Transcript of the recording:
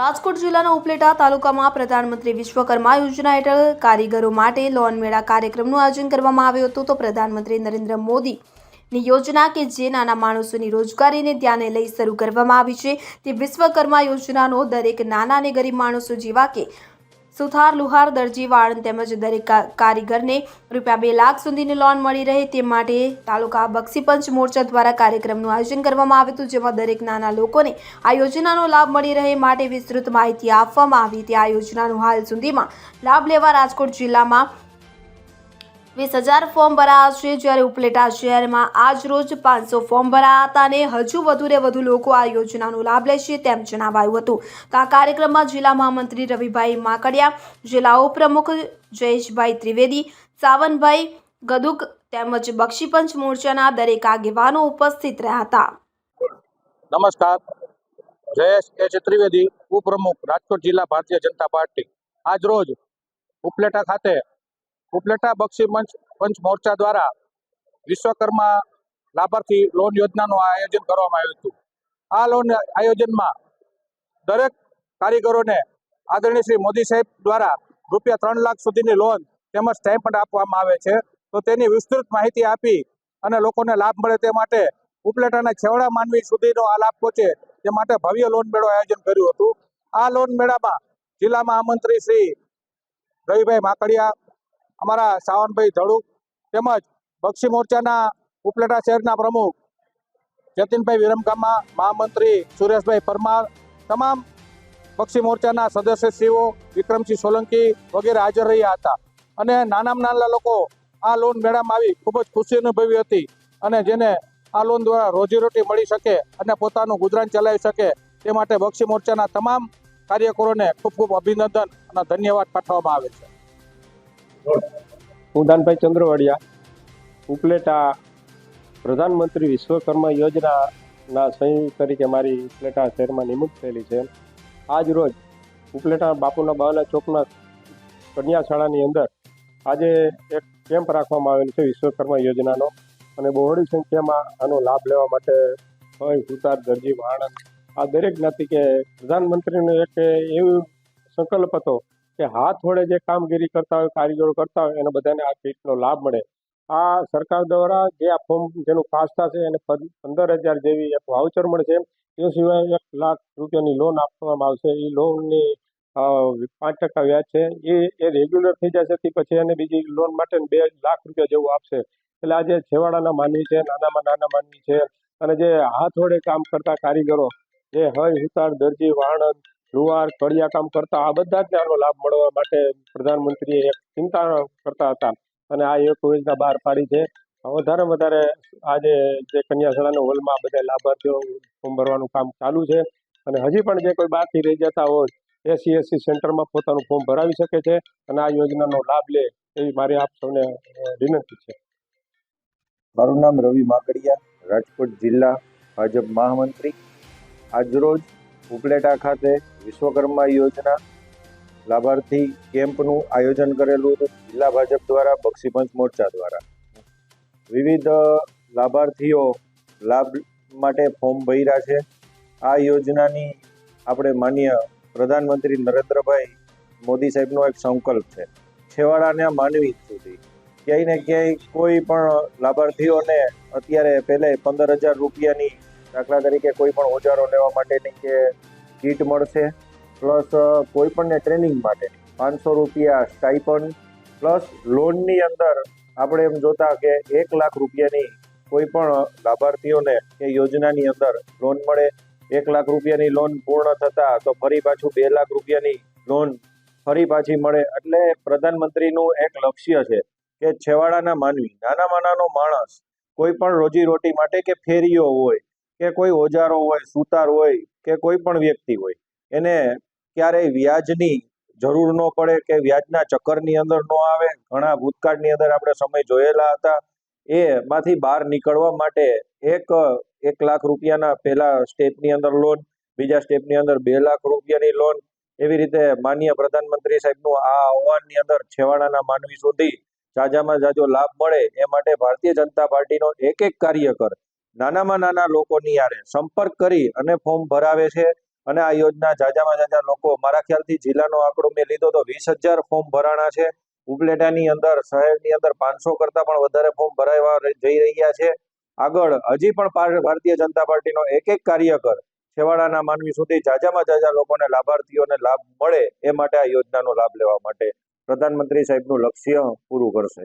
રાજકોટ જિલ્લાના ઉપલેટા તાલુકામાં પ્રધાનમંત્રી વિશ્વકર્મા યોજના હેઠળ કારીગરો માટે લોન મેળા કાર્યક્રમનું આયોજન કરવામાં આવ્યું હતું. તો પ્રધાનમંત્રી નરેન્દ્ર મોદીની યોજના કે જે નાના માણસોની રોજગારીને ધ્યાને લઈ શરૂ કરવામાં આવી છે તે વિશ્વકર્મા યોજનાનો દરેક નાના અને ગરીબ માણસો જેવા કે સુથાર, લુહાર દરજી વાળન તેમજ દરેક કારીગરને રૂપિયા બે લાખ સુધીની લોન મળી રહે તે માટે તાલુકા બક્ષીપંચ મોરચા દ્વારા કાર્યક્રમનું આયોજન કરવામાં આવ્યું હતું, જેમાં દરેક નાના લોકોને આ યોજનાનો લાભ મળી રહે માટે વિસ્તૃત માહિતી આપવામાં આવી. હતી આ યોજનાનો હાલ સુધીમાં લાભ લેવા રાજકોટ જિલ્લામાં વીસ હજાર ફોર્મ ભરાયા છે. જ્યારે ઉપલેટા શહેરમાં આજ રોજ પાંચસો ફોર્મ ભરાયા હતા અને હજુ વધુને વધુ લોકો આ યોજનાનો લાભ લેશે તેમ જણાવાયું હતું. તો આ કાર્યક્રમમાં જિલ્લા મહામંત્રી રવિભાઈ માકડિયા, જિલ્લા ઉપપ્રમુખ જયેશભાઈ ત્રિવેદી, સાવનભાઈ ગદુક તેમજ બક્ષીપંચ મોરચાના દરેક આગેવાનો ઉપસ્થિત રહ્યા હતા. નમસ્કાર. જયેશ કે ત્રિવેદી, ઉપપ્રમુખ રાજકોટ જિલ્લા ભારતીય જનતા પાર્ટી. આજ રોજ ઉપલેટા ખાતે ઉપલેટા બક્ષી મંચ, પંચ મોરચા દ્વારા વિશ્વકર્મા લાભાર્થી લોન યોજનાનું આયોજન કરવામાં આવ્યું હતું. આ લોન આયોજનમાં દરેક કારીગરોને આદરણીય શ્રી મોદી સાહેબ દ્વારા રૂપિયા ત્રણ લાખ સુધીની લોન તેમજ સ્ટાઇપન્ડ આપવામાં આવે છે. તો તેની વિસ્તૃત માહિતી આપી અને લોકોને લાભ મળે તે માટે ઉપલેટાના છેવાડા માનવી સુધીનો આ લાભ પહોંચે તે માટે ભવ્ય લોન મેળો આયોજન કર્યું હતું. આ લોન મેળામાં જિલ્લામાં આમંત્રી શ્રી રવિભાઈ માકડિયા અમારા સાવનભાઈ ધડુક તેમજ બક્ષી મોરચાના ઉપલેટા શહેરના પ્રમુખ, જતીનભાઈ વિરમગામા, મહામંત્રી સુરેશભાઈ પરમાર, તમામ પક્ષી મોરચાના સદસ્યશ્રીઓ વિક્રમસિંહ સોલંકી વગેરે હાજર રહ્યા હતા. અને નાનામાં નાના લોકો આ લોન મેળામાં આવી ખૂબ જ ખુશી અનુભવી હતી અને જેને આ લોન દ્વારા રોજીરોટી મળી શકે અને પોતાનું ગુજરાન ચલાવી શકે તે માટે બક્ષી મોરચાના તમામ કાર્યકરોને ખૂબ ખૂબ અભિનંદન અને ધન્યવાદ પાઠવવામાં આવે છે. હું દાનભાઈ ચંદ્રવાડિયા, ઉપલેટા પ્રધાનમંત્રી વિશ્વકર્મા યોજનાના સંયુક્ત તરીકે મારી ઉપલેટા શહેરમાં નિમણૂક થયેલી છે. આજ રોજ ઉપલેટા બાપુના બાવલા ચોકના કન્યા શાળાની અંદર આજે એક કેમ્પ રાખવામાં આવેલ છે વિશ્વકર્મા યોજનાનો અને બહોળી સંખ્યામાં આનો લાભ લેવા માટે હોય સુતાર દરજી વાણંદ આ દરેક જ્ઞાતિ કે પ્રધાનમંત્રીનો એક એવું સંકલ્પ હતો કે હાથ વડે જે કામગીરી કરતા હોય, કારીગરો કરતા હોય, એને બધાને આ કીટનો લાભ મળે. આ સરકાર દ્વારા જે આ ફોર્મ જેનું પાસ થશે એને પંદર હજાર જેવી એક વાઉચર મળશે એ સિવાય એક લાખ રૂપિયાની લોન આપવામાં આવશે. એ લોનની પાંચ ટકા વ્યાજ છે. એ એ રેગ્યુલર થઈ જશે, તે પછી એને બીજી લોન માટે બે લાખ રૂપિયા જેવું આપશે. એટલે આજે છેવાડાના માનવી છે, નાનામાં નાના માનવી છે, અને જે હાથ વડે કામ કરતા કારીગરો, જે હય, હુતાર, દરજી વાણંદ લુહાર તળિયા કામ કરતા આ બધા જ આનો લાભ મળવા માટે પ્રધાનમંત્રીએ એક ચિંતા કરતા હતા. અને આ એક યોજના બહાર પાડી છે. વધારે વધારે આજે જે કન્યાશાળાના હોલમાં બધા લાભાર્થીઓ ફોર્મ ભરવાનું કામ ચાલુ છે. અને હજી પણ જે કોઈ બાકી રહી જતા હોય એસસી એસસી સેન્ટરમાં પોતાનું ફોર્મ ભરાવી શકે છે અને આ યોજનાનો લાભ લે એવી મારી આપ સૌને વિનંતી છે. મારું નામ રવિ માકડિયા રાજકોટ જિલ્લા ભાજપ મહામંત્રી. આજરોજ ઉપલેટા ખાતે વિશ્વકર્મા યોજના લાભાર્થી કેમ્પનું આયોજન કરેલું હતું. જિલ્લા ભાજપ દ્વારા બક્ષીપંચ મોરચા દ્વારા. વિવિધ લાભાર્થીઓ લાભ માટે ફોર્મ ભર્યા છે. આ યોજનાની આપણે માન્ય પ્રધાનમંત્રી નરેન્દ્રભાઈ મોદી સાહેબનો એક સંકલ્પ છે. છેવાડાના માનવી સુધી. ક્યાંય ને ક્યાંય કોઈ પણ લાભાર્થીઓને અત્યારે પહેલે પંદર હજાર રૂપિયાની દાખલા તરીકે કોઈ પણ ઓજારો લેવા માટેની કે કીટ મળશે, પ્લસ કોઈ પણને ટ્રેનિંગ માટે પાંચસો રૂપિયા સ્ટાઇપન્ડ પ્લસ લોનની અંદર આપણે એમ જોતા કે એક લાખ રૂપિયાની કોઈ પણ લાભાર્થીઓને એ યોજનાની અંદર લોન મળે. એક લાખ રૂપિયાની લોન પૂર્ણ થતા તો ફરી પાછું બે લાખ રૂપિયાની લોન ફરી પાછી મળે. એટલે પ્રધાનમંત્રીનું એક લક્ષ્ય છે કે છેવાડાના માનવી, નાનામાં નાનો માણસ, કોઈ પણ રોજી રોટી માટે કે ફેરીઓ હોય કે કોઈ ઓજારો હોય, સુતાર હોય કે કોઈ પણ વ્યક્તિ હોય, એને ક્યારેય વ્યાજની જરૂર ન પડે કે વ્યાજના ચક્કરની અંદર ન આવે. ઘણા ભૂતકાળની અંદર આપણે સમય જોયેલા હતા. એમાંથી બહાર નીકળવા માટે એક એક લાખ રૂપિયાના પહેલા સ્ટેપની અંદર લોન, બીજા સ્ટેપની અંદર બે લાખ રૂપિયાની લોન, એવી રીતે માન્ય પ્રધાનમંત્રી સાહેબનું આ આહવાનની અંદર છેવાડાના માનવી સુધી જાજામાં જાજો લાભ મળે, એ માટે ભારતીય જનતા પાર્ટીનો એક એક કાર્યકર નાનામાં નાના લોકોની યારે સંપર્ક કરી અને ફોર્મ ભરાવે છે. અને આ યોજના જાજામાં જાજા લોકો, મારા ખ્યાલથી જિલ્લાનો આંકડો મેં લીધો તો વીસ હજાર ફોર્મ ભરાણા છે. ઉપલેટાની અંદર, શહેરની અંદર પાંચસો કરતા પણ વધારે ફોર્મ ભરાવા જઈ રહ્યા છે. આગળ, હજી પણ ભારતીય જનતા પાર્ટીનો એક એક કાર્યકર છેવાડાના માનવી સુધી જાજામાં જાજા લોકોને લાભાર્થીઓને લાભ મળે એ માટે આ યોજનાનો લાભ લેવા માટે પ્રધાનમંત્રી સાહેબનું લક્ષ્ય પૂરું કરશે.